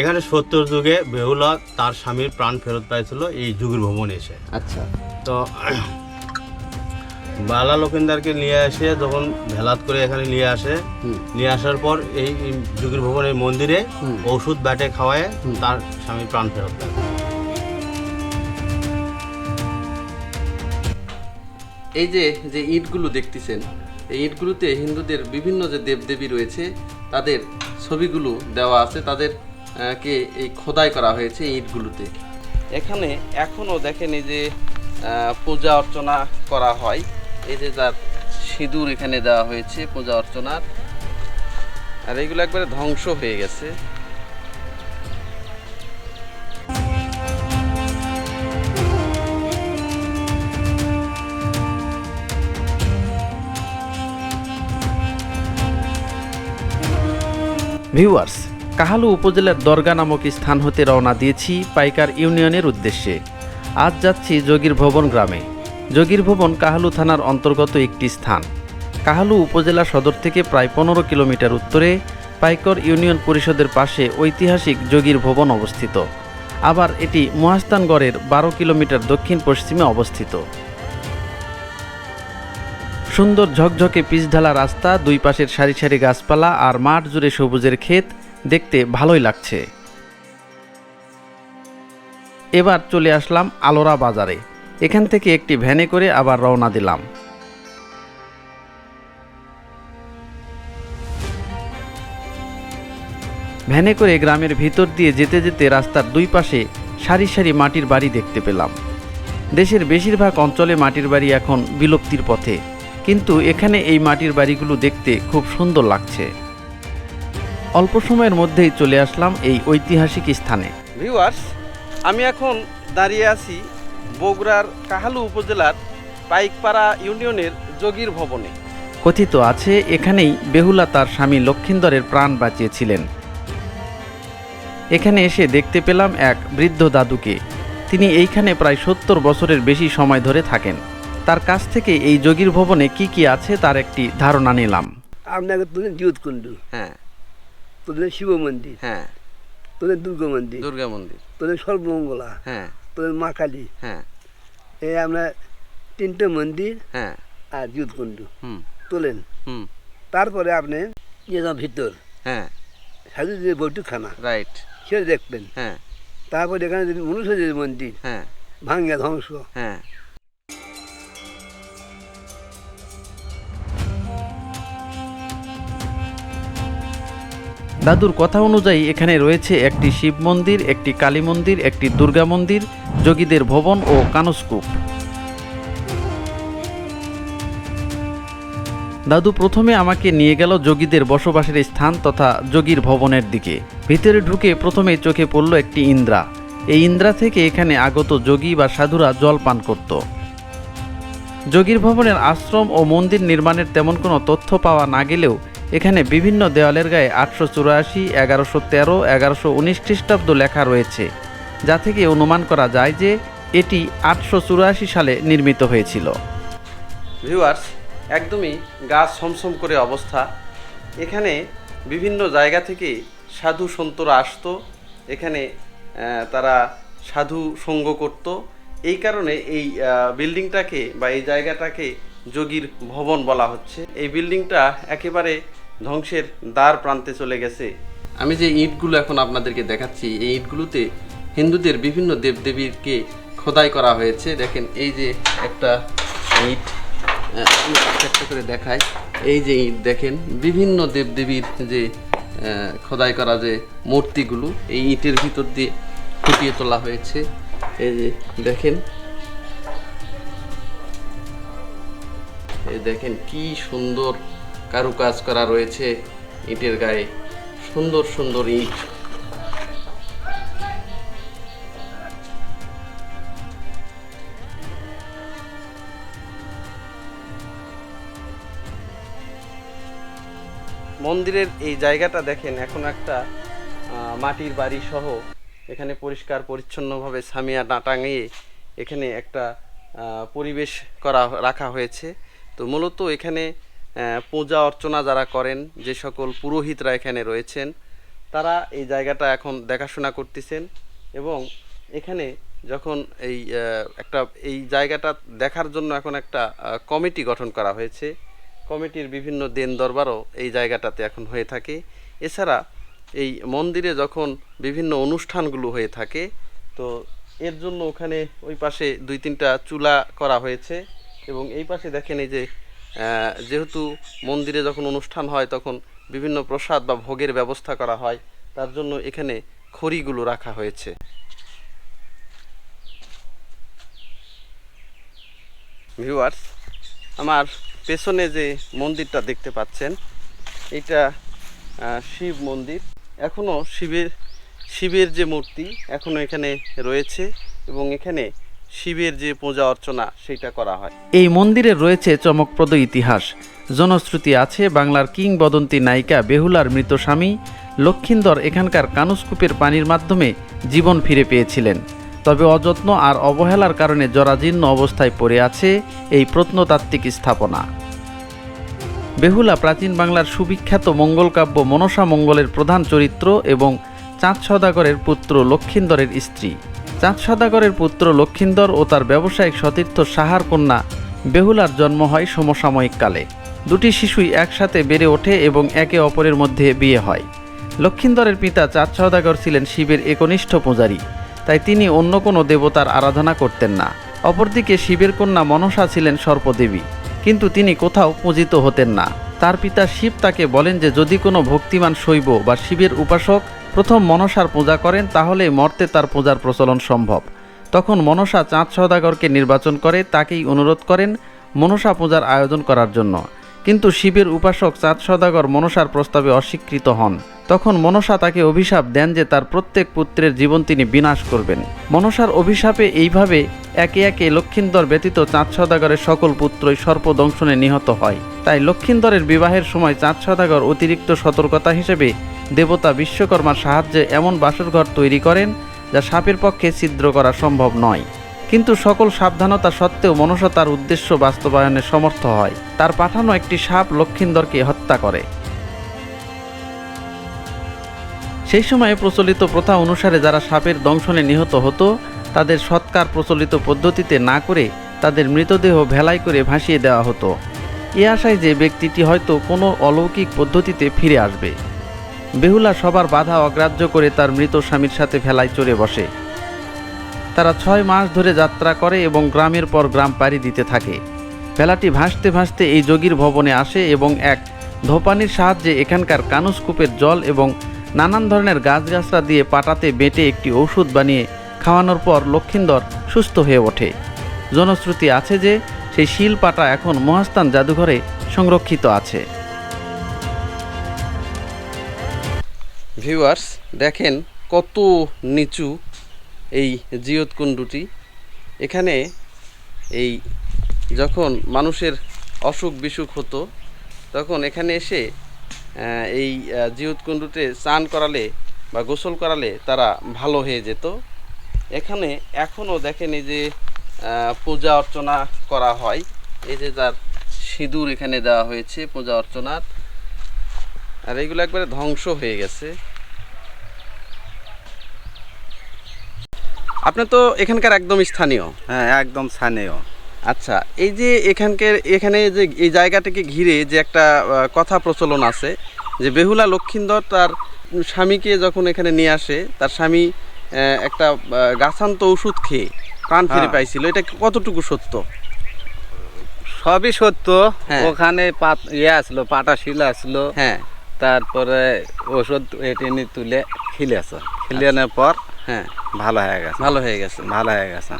এখানে সত্তর যুগে বেহুলা তার স্বামীর প্রাণ ফেরত পাইছিল এই যুগের ভ্রমণে এসে। আচ্ছা। তো বালা লক্ষিন্দারকে নিয়ে এসে যখন ভেলাত করে এখানে নিয়ে আসে নিয়ে আসার পর এই যুগের ভবনের মন্দিরে ওষুধ ব্যাটে খাওয়ায় তার স্বামীর প্রাণ ফেরত দেয় এই যে যে ইটগুলো দেখতেছেন এই ইটগুলোতে হিন্দুদের বিভিন্ন যে দেবদেবী রয়েছে তাদের ছবিগুলো দেওয়া আছে তাদের কে এই খোদাই করা হয়েছে ইটগুলোতে এখানে এখনও দেখেন এই যে পূজা অর্চনা করা হয়। এই যে যার সিঁদুর এখানে দেওয়া হয়েছে পূজা অর্চনার আর এগুলো একবারে ধ্বংস হয়ে গেছে। ভিউয়ার্স কাহালু উপজেলার দরগা নামক স্থান হতে রওনা দিয়েছি পাইকার ইউনিয়নের উদ্দেশ্যে। আজ যাচ্ছি যোগীর ভবন গ্রামে। যোগীর ভবন কাহালু থানার অন্তর্গত একটি স্থান। কাহালু উপজেলা সদর থেকে প্রায় পনেরো কিলোমিটার উত্তরে পাইকর ইউনিয়ন পরিষদের পাশে ঐতিহাসিক যোগীর ভবন অবস্থিত। আবার এটি মহাস্তানগড়ের বারো কিলোমিটার দক্ষিণ পশ্চিমে অবস্থিত। সুন্দর ঝকঝকে পিচঢালা রাস্তা, দুই পাশের সারি সারি গাছপালা আর মাঠ জুড়ে সবুজের ক্ষেত দেখতে ভালোই লাগছে। এবার চলে আসলাম আলোরা বাজারে। এখান থেকে একটি ভ্যানে করে আবার রওনা দিলাম। ভ্যানে করে গ্রামের ভিতর দিয়ে যেতে যেতে রাস্তার দুই পাশে সারি সারি মাটির বাড়ি দেখতে পেলাম। দেশের বেশিরভাগ অঞ্চলে মাটির বাড়ি এখন বিলুপ্তির পথে। কিন্তু এখানে এই মাটির বাড়িগুলো দেখতে খুব সুন্দর লাগছে। অল্প সময়ের মধ্যেই চলে আসলাম এই ঐতিহাসিক স্থানে। ভিউয়ার্স আমি এখন দাঁড়িয়ে আছি বগুড়ার কাহালু উপজেলার পাইকপাড়া ইউনিয়নের যোগীর ভবনে। কথিত আছে এখানেই বেহুলা তার স্বামী লক্ষিন্দরের প্রাণ বাঁচিয়েছিলেন। এখানে এসে দেখতে পেলাম এক বৃদ্ধ দাদুকে। তিনি এইখানে প্রায় সত্তর বছরের বেশি সময় ধরে থাকেন। তার কাছ থেকে এই যোগীর ভবনে কি কি আছে তার একটি ধারণা নিলাম। আপনাকে হ্যাঁ। তোলেন শিব মন্দির হ্যাঁ। তোদের দুর্গা মন্দির দুর্গা মন্দির। তোদের সর্বমঙ্গলা হ্যাঁ। তোদের মা কালী। হ্যাঁ। এই আমরা তিনটে মন্দির হ্যাঁ। আর জিউতকুণ্ড হুম। তোলেন। হুম। তারপরে আপনি ভিতর হ্যাঁ। সাধু যে বৈঠকখানা রাইট। সেটা দেখবেন। হ্যাঁ। তারপরে এখানে যদি মনুষ্য মন্দির হ্যাঁ। ভাঙ্গা ধ্বংস। হ্যাঁ। দাদুর কথা অনুযায়ী এখানে রয়েছে একটি শিব মন্দির, একটি কালী মন্দির, একটি দুর্গা মন্দির, যোগীদের ভবন ও কানস্কূপ। দাদু প্রথমে আমাকে নিয়ে গেল যোগীদের বসবাসের স্থান তথা যোগীর ভবনের দিকে। ভিতরে ঢুকে প্রথমে চোখে পড়ল একটি ইন্দ্রা। এই ইন্দ্রা থেকে এখানে আগত যোগী বা সাধুরা জল পান করত। যোগীর ভবনের আশ্রম ও মন্দির নির্মাণের তেমন কোনো তথ্য পাওয়া না গেলেও এখানে বিভিন্ন দেওয়ালের গায়ে আটশো চুরাশি, এগারোশো তেরো, এগারোশো উনিশ খ্রিস্টাব্দ লেখা রয়েছে, যা থেকে অনুমান করা যায় যে এটি আটশো চুরাশি সালে নির্মিত হয়েছিল। ভিউয়ার্স একদমই গা সমসম করে অবস্থা। এখানে বিভিন্ন জায়গা থেকে সাধু সন্তরা আসতো, এখানে তারা সাধু সঙ্গ করত। এই কারণে এই বিল্ডিংটাকে বা এই জায়গাটাকে যোগীর ভবন বলা হচ্ছে। এই বিল্ডিংটা একেবারে ধ্বংসের দ্বার প্রান্তে চলে গেছে। আমি যে ইটগুলো এখন আপনাদেরকে দেখাচ্ছি, এই ইটগুলোতে হিন্দুদের বিভিন্ন দেবদেবীকে খোদাই করা হয়েছে। দেখেন, এই যে একটা ইট একটা করে দেখায় এই যে ইট, দেখেন, বিভিন্ন দেবদেবীর যে খোদাই করা যে মূর্তিগুলো, এই ইটের ভিতর দিয়ে ফুটিয়ে তোলা হয়েছে। এই যে, দেখেন। এই দেখেন, কি সুন্দর কারুকাজ করা রয়েছে ইটের গায়ে। সুন্দর সুন্দর ইট। মন্দিরের এই জায়গাটা দেখেন, এখন একটা মাটির বাড়ি সহ এখানে পরিষ্কার, পরিচ্ছন্নভাবে সামিয়া না টাঙিয়ে এখানে একটা পরিবেশ করা, রাখা হয়েছে। তো মূলত এখানে পূজা অর্চনা যারা করেন, যে সকল পুরোহিতরা এখানে রয়েছেন, তারা এই জায়গাটা এখন দেখাশোনা করতেছেন এবং এখানে যখন এই একটা, এই জায়গাটা দেখার জন্য এখন একটা কমিটি গঠন করা হয়েছে। কমিটির বিভিন্ন দেন দরবারও এই জায়গাটাতে এখন হয়ে থাকে। এছাড়া এই মন্দিরে যখন বিভিন্ন অনুষ্ঠানগুলো হয়ে থাকে, তো এর জন্য ওখানে ওই পাশে দুই তিনটা চুলা করা হয়েছে এবং এই পাশে দেখেন এই যে যেহেতু মন্দিরে যখন অনুষ্ঠান হয়, তখন বিভিন্ন প্রসাদ বা ভোগের ব্যবস্থা করা হয়, তার জন্য এখানে খড়িগুলো রাখা হয়েছে। ভিউয়ার্স আমার পেছনে যে মন্দিরটা দেখতে পাচ্ছেন, এটা শিব মন্দির। এখনও শিবের শিবের যে মূর্তি এখনও এখানে রয়েছে এবং এখানে শিবের যে পূজা অর্চনা সেটা করা হয়। এই মন্দিরে রয়েছে চমকপ্রদ ইতিহাস। জনশ্রুতি আছে বাংলার কিংবদন্তি নায়িকা বেহুলার মৃত স্বামী লক্ষিন্দর এখানকার কানুসকূপের পানির মাধ্যমে জীবন ফিরে পেয়েছিলেন। তবে অযত্ন আর অবহেলার কারণে জরাজীর্ণ অবস্থায় পড়ে আছে এই প্রত্নতাত্ত্বিক স্থাপনা। বেহুলা প্রাচীন বাংলার সুবিখ্যাত মঙ্গলকাব্য মনসা মঙ্গলের প্রধান চরিত্র এবং চাঁদ সদাগরের পুত্র লক্ষিন্দরের স্ত্রী। চাঁদ সদাগরের পুত্র লক্ষিন্দর ও তার ব্যবসায়িক সতীর্থ সাহার কন্যা বেহুলার জন্ম হয় সমসাময়িক কালে দুটি শিশুই একসাথে বেড়ে ওঠে এবং একে অপরের মধ্যে বিয়ে হয়। লক্ষিন্দরের পিতা চাঁদ সদাগর ছিলেন শিবের একনিষ্ঠ পূজারী, তাই তিনি অন্য কোনো দেবতার আরাধনা করতেন না। অপরদিকে শিবের কন্যা মনসা ছিলেন সর্পদেবী, কিন্তু তিনি কোথাও পূজিত হতেন না। তার পিতা শিব তাকে বলেন যে, যদি কোনো ভক্তিমান শৈব বা শিবের উপাসক প্রথম মনসার পূজা করেন তাহলে মর্তে তার পূজার প্রচলন সম্ভব। তখন মনসা চাঁদ সদাগরকে নির্বাচন করে, তাকেই অনুরোধ করেন মনসা পূজার আয়োজন করার জন্য। কিন্তু শিবের উপাসক চাঁদ সদাগর মনসার প্রস্তাবে অস্বীকৃত হন। তখন মনসা তাকে অভিশাপ দেন যে তার প্রত্যেক পুত্রের জীবন তিনি বিনাশ করবেন। মনসার অভিশাপে এইভাবে একে একে লক্ষিন্দর ব্যতীত চাঁদ সদাগরের সকল পুত্রই সর্পদংশনে নিহত হয়। তাই লক্ষিন্দরের বিবাহের সময় চাঁদ সদাগর অতিরিক্ত সতর্কতা হিসেবে দেবতা বিশ্বকর্মার সাহায্যে এমন বাসরঘর তৈরি করেন যা সাপের পক্ষে ছিদ্র করা সম্ভব নয়। কিন্তু সকল সাবধানতা সত্ত্বেও মনসা তার উদ্দেশ্য বাস্তবায়নে সমর্থ হয়। তার পাঠানো একটি সাপ লক্ষিন্দরকে হত্যা করে। সেই সময়ে প্রচলিত প্রথা অনুসারে যারা সাপের দংশনে নিহত হতো, তাদের সৎকার প্রচলিত পদ্ধতিতে না করে তাদের মৃতদেহ ভেলাই করে ভাসিয়ে দেওয়া হতো। এ আশায় যে ব্যক্তিটি হয়তো কোনো অলৌকিক পদ্ধতিতে ফিরে আসবে। বেহুলা সবার বাধা অগ্রাহ্য করে তার মৃত স্বামীর সাথে ভেলায় চড়ে বসে। তারা ছয় মাস ধরে যাত্রা করে এবং গ্রামের পর গ্রাম পাড়ি দিতে থাকে। ভেলাটি ভাসতে ভাসতে এই যোগীর ভবনে আসে এবং এক ধোপানির সাহায্যে এখানকার কানুসকূপের জল এবং নানান ধরনের গাছগাছরা দিয়ে পাটাতে বেটে একটি ঔষধ বানিয়ে খাওয়ানোর পর লক্ষিন্দর সুস্থ হয়ে ওঠে। জনশ্রুতি আছে যে, সেই শিল পাটা এখন মহাস্থান জাদুঘরে সংরক্ষিত আছে। ভিউয়ার্স দেখেন কত নিচু এই জিয়তকুণ্ডুটি এখানে এই যখন মানুষের অসুখ বিসুখ হতো, তখন এখানে এসে এই জিয়তকুণ্ডুতে স্নান করালে বা গোসল করালে তারা ভালো হয়ে যেত। এখানে এখনও দেখেন এই যে পূজা অর্চনা করা হয়। এই যে যার সিঁদুর এখানে দেওয়া হয়েছে পূজা অর্চনার। আর এগুলো একবারে ধ্বংস হয়ে গেছে। আপনি তো এখানকার একদম স্থানীয়? হ্যাঁ একদম স্থানীয়। আচ্ছা এই যে এখানকার এখানে যে এই জায়গাটাকে ঘিরে যে একটা কথা প্রচলন আছে যে বেহুলা লক্ষিন্দর তার স্বামীকে যখন এখানে নিয়ে আসে তার স্বামী একটা গাছান্ত ওষুধ খেয়ে প্রাণ ফিরে হ্যাঁ। পাইছিল। এটা কতটুকু সত্য? সবই সত্য। হ্যাঁ। ওখানে পাত ইয়ে আসলো পাটা শিল আসলো। হ্যাঁ। তারপরে ওষুধ টেনে তুলে খিলেছে। খিলানোর পর হ্যাঁ। ভালো হয়ে গেছে। ভালো হয়ে গেছে। ভালো হয়ে গেছে।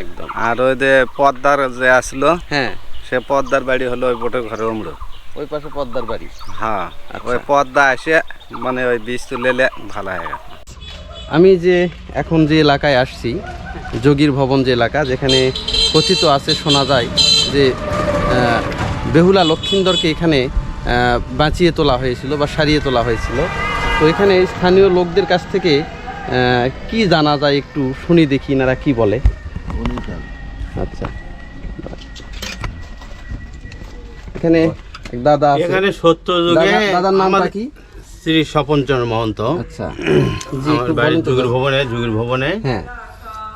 একদম। আর ওই যে পদ্মার যে আসলো হ্যাঁ। সে পদ্মার বাড়ি হলো ওই বোটের ঘরে উমড়ো। ওই পাশে পদ্মার বাড়ি? হ্যাঁ। আচ্ছা। ওই পদ্মা এসে মানে ওই বীজ তুলেলে ভালো হয়ে গেছে। আমি যে এখন যে এলাকায় আসছি যোগীর ভবন যে এলাকা যেখানে কথিত আছে শোনা যায় যে বেহুলা লক্ষিন্দরকে এখানে বাঁচিয়ে তোলা হয়েছিল বা সারিয়ে তোলা হয়েছিল। তো এখানে স্থানীয় লোকদের কাছ থেকে কি জানা যায় একটু শুনি দেখি এনারা কি বলে। আচ্ছা। এখানে দাদা এখানে সত্য যুগে দাদার আমাদের কি? শ্রী স্বপনচন্দ্র মহন্ত। আচ্ছা। আমার যুগের ভবনে যুগের ভবনে। হ্যাঁ।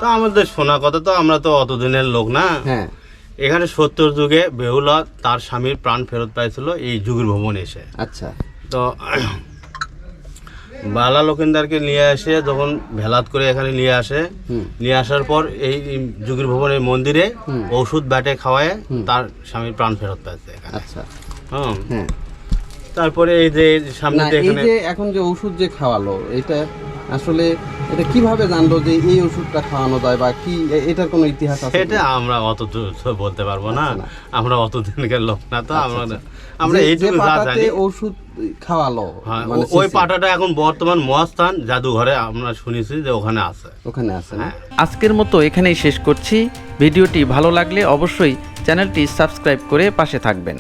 তো আমাদের শোনা কথা তো আমরা তো অতদিনের লোক না। হ্যাঁ। এখানে সত্তর যুগে বেহুলা তার স্বামীর প্রাণ ফেরত পাইছিল এই যুগের ভবনে এসে। আচ্ছা। তো বালা লোকেন্দারকে নিয়ে আসে যখন ভেলাত করে এখানে নিয়ে আসে নিয়ে আসার পর এই যুগের ভবনের মন্দিরে। ওষুধ ব্যাটে খাওয়ায় তার স্বামীর প্রাণ ফেরত পাইছে আচ্ছা। হুম। হ্যাঁ। তারপরে এই যে সামনে এই এখানে যে এখন যে ওষুধ যে খাওয়ালো এটা আসলে এটা কীভাবে জানলো যে এই ওষুধটা খাওয়ানো যায় বা কি এটার কোনো ইতিহাস আছে সেটা আমরা অত বলতে পারব না। আচ্ছা, আমরা অত দিনকার লোক না তো আচ্ছা, আমরা আচ্ছা। আমরা যে- যে এইটুকু যা পাতাতে ওষুধ খাওয়ালো হ্যাঁ, মানে ওই পাটাটা এখন বর্তমান মহাস্থান জাদুঘরে আমরা শুনেছি যে ওখানে আছে। ওখানে আছে হ্যাঁ। আজকের মতো এখানেই শেষ করছি। ভিডিওটি ভালো লাগলে অবশ্যই চ্যানেলটি সাবস্ক্রাইব করে পাশে থাকবেন।